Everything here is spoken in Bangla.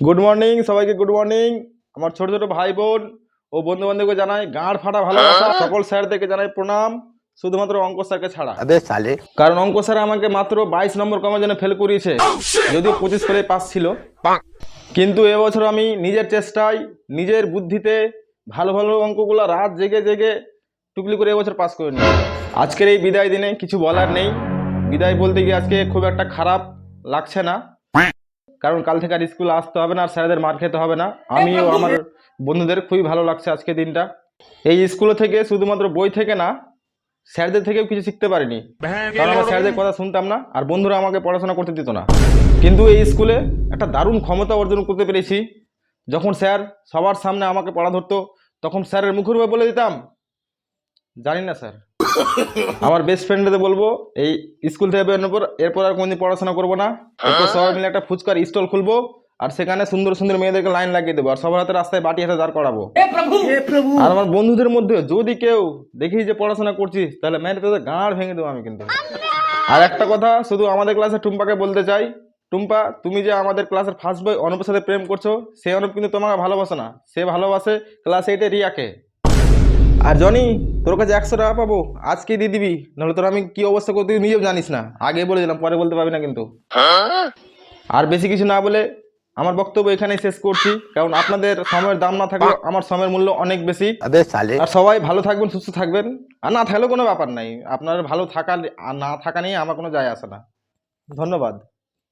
গুড মর্নিং সবাইকে গুড মর্নিং আমার ছোট ছোট ভাই বোন ও বন্ধু বান্ধবকে জানাই গাঁড় ফাটা ভালোবাসা। সকল স্যারদেরকে জানাই প্রণাম। শুধুমাত্র অঙ্ক স্যারকে ছাড়া। সালে কারণ অঙ্ক স্যার আমাকে মাত্র বাইশ নম্বর কমার জন্য ফেল করিয়েছে। যদিও পঁচিশ করে পাস ছিল। কিন্তু এবছর আমি নিজের চেষ্টায় নিজের বুদ্ধিতে ভালো ভালো অঙ্কগুলো রাত জেগে জেগে টুকলি করে এবছর পাস করে নিই আজকের এই বিদায় দিনে কিছু বলার নেই। বিদায় বলতে গিয়ে আজকে খুব একটা খারাপ লাগছে না। কারণ কাল থেকে আর স্কুলে আসতে হবে না আর স্যারদের মার খেতে হবে না। আমিও আমার বন্ধুদের খুবই ভালো লাগছে আজকে দিনটা। এই স্কুলে থেকে শুধুমাত্র বই থেকে না স্যারদের থেকেও কিছু শিখতে পারিনি। কারণ আমার স্যারদের কথা শুনতাম না আর বন্ধুরা আমাকে পড়াশোনা করতে দিত না। কিন্তু এই স্কুলে একটা দারুণ ক্ষমতা অর্জন করতে পেরেছি। যখন স্যার সবার সামনে আমাকে পড়া ধরতো তখন স্যারের মুখের উপর বলে দিতাম জানি না স্যার আমার বেস্ট ফ্রেন্ডদের বলব এই স্কুল থেকে বেরোনোর পর এরপর আর কোনদিন পড়াশোনা করব না। এরপর সবাই মিলে একটা ফুচকার স্টল খুলবো আর সেখানে সুন্দর সুন্দর মেয়েদেরকে লাইন লাগিয়ে দেবো আর সবার হাতে রাস্তায় বাটি হাতে দাঁড় করাবো। আর আমার বন্ধুদের মধ্যে যদি কেউ দেখি যে পড়াশোনা করছিস তাহলে মেয়েটা তোদের গাঁড় ভেঙে দেবো আমি কিন্তু। আর একটা কথা শুধু আমাদের ক্লাসে টুম্পাকে বলতে চাই। টুম্পা তুমি যে আমাদের ক্লাসের ফার্স্ট বয় অনুপের সাথে প্রেম করছ সে অনুপ কিন্তু তোমাকে ভালোবাসে না। সে ভালোবাসে ক্লাস এইটে রিয়াকে। আর জনি তোর কাছে একশো টাকা পাবো? আজকে দিয়ে দিবি নাহলে তোর আমি কি অবস্থা করতে নিজেও জানিস না। আগে বলে দিলাম পরে বলতে পারবি না কিন্তু। আর বেশি কিছু না বলে আমার বক্তব্য এখানেই শেষ করছি। কারণ আপনাদের সময়ের দাম না থাকলে আমার সময়ের মূল্য অনেক বেশি। আর সবাই ভালো থাকবেন সুস্থ থাকবেন। আর না থাকলেও কোনো ব্যাপার নাই। আপনার ভালো থাকা না থাকা নিয়ে আমার কোনো যায় আসে না। ধন্যবাদ।